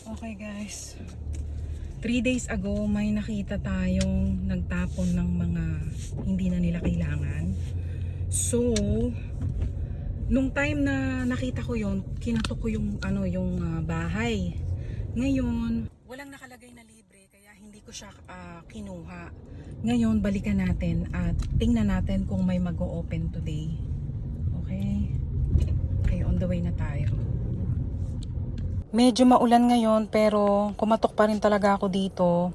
Okay guys. Three days ago, may nakita tayong nagtapon ng mga hindi na nila kailangan. So, nung time na nakita ko yon, kinatok ko yung ano yung ah, bahay. Ngayon, walang nakalagay na libre kaya hindi ko siya ah, kinuha. Ngayon, balikan natin at tingnan natin kung may mag-o-open today. Okay? Okay, on the way na tayo. Medyo maulan ngayon pero kumatok pa rin talaga ako dito.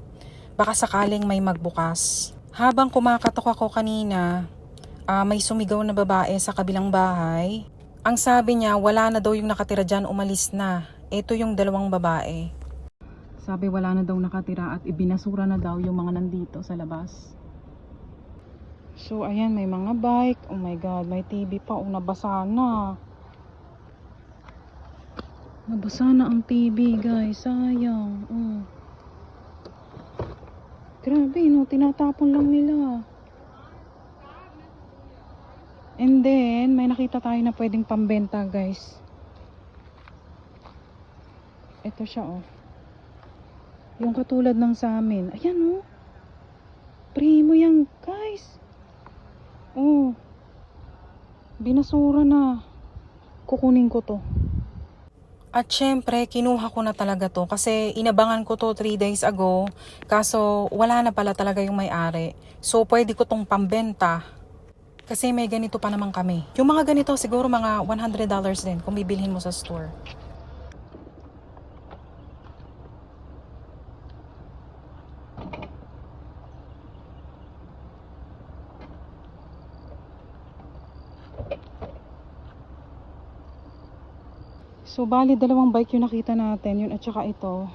Baka sakaling may magbukas. Habang kumakatok ako kanina, ah, may sumigaw na babae sa kabilang bahay. Ang sabi niya, wala na daw yung nakatira dyan, umalis na. Ito yung dalawang babae. Sabi wala na daw nakatira at ibinasura na daw yung mga nandito sa labas. So ayan, may mga bike. Oh my God, may TV pa. Oh, nabasa na. Nabasa na ang TV, guys. Sayang. Oh. Grabe, no? Tinatapon lang nila. And then, may nakita tayo na pwedeng pambenta, guys. Ito siya, oh. Yung katulad ng sa amin. Ayan, oh. Primo yan, guys. Oh. Binasura na. Kukunin ko to. At syempre, kinuha ko na talaga to kasi inabangan ko to 3 days ago. Kaso wala na pala talaga yung may-ari. So pwede ko tong pambenta. Kasi may ganito pa naman kami. Yung mga ganito siguro mga $100 din kung bibilhin mo sa store. So, bali, dalawang bike yung nakita natin. Yun at saka ito.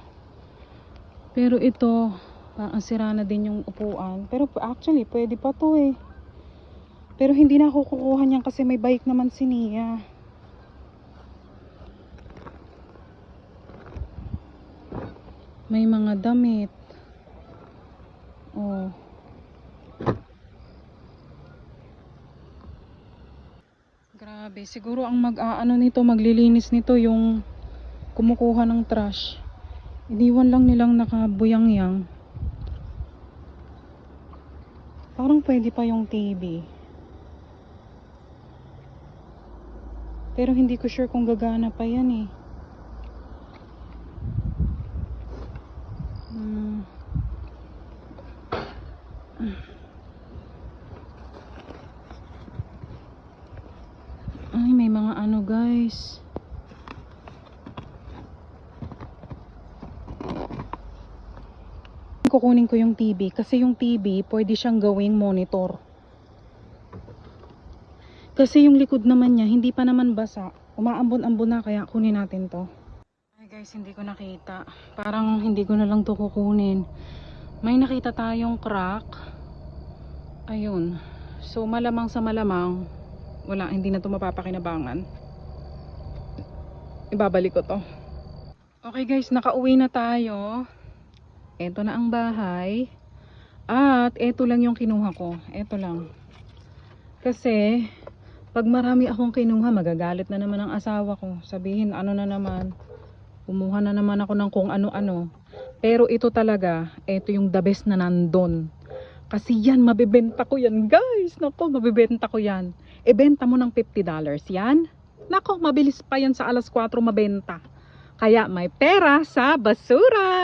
Pero ito, parang sira na din yung upuan. Pero actually, pwede pa to eh. Pero hindi na ako kukuha niyan kasi may bike naman si Nia. May mga damit. Oh. Grabe, siguro ang mag-aano nito, maglilinis nito yung kumukuha ng trash. Iniwan lang nilang nakabuyang-yang. Parang pwede pa yung TV. Pero hindi ko sure kung gagana pa yan eh. Hmm. Ay, may mga ano guys. Kukunin ko yung TV kasi yung TV pwede siyang gawing monitor. Kasi yung likod naman niya hindi pa naman basa. Umaambon-ambon na kaya kunin natin to. Ay guys, hindi ko nakita. Parang hindi ko na lang to kukunin. May nakita tayong crack. Ayun. So malamang sa malamang wala, hindi na to mapapakinabangan. Ibabalik ko to. Okay guys, nakauwi na tayo. Ito na ang bahay. At ito lang yung kinuha ko. Ito lang. Kasi, pag marami akong kinuha, magagalit na naman ang asawa ko. Sabihin, ano na naman. Kumuha na naman ako ng kung ano-ano. Pero ito talaga, ito yung the best na nandun. Kasi yan, mabibenta ko yan, guys. Nako, mabibenta ko yan. Ibenta mo ng $50 yan. Nako, mabilis pa yan sa alas 4 mabenta. Kaya may pera sa basura.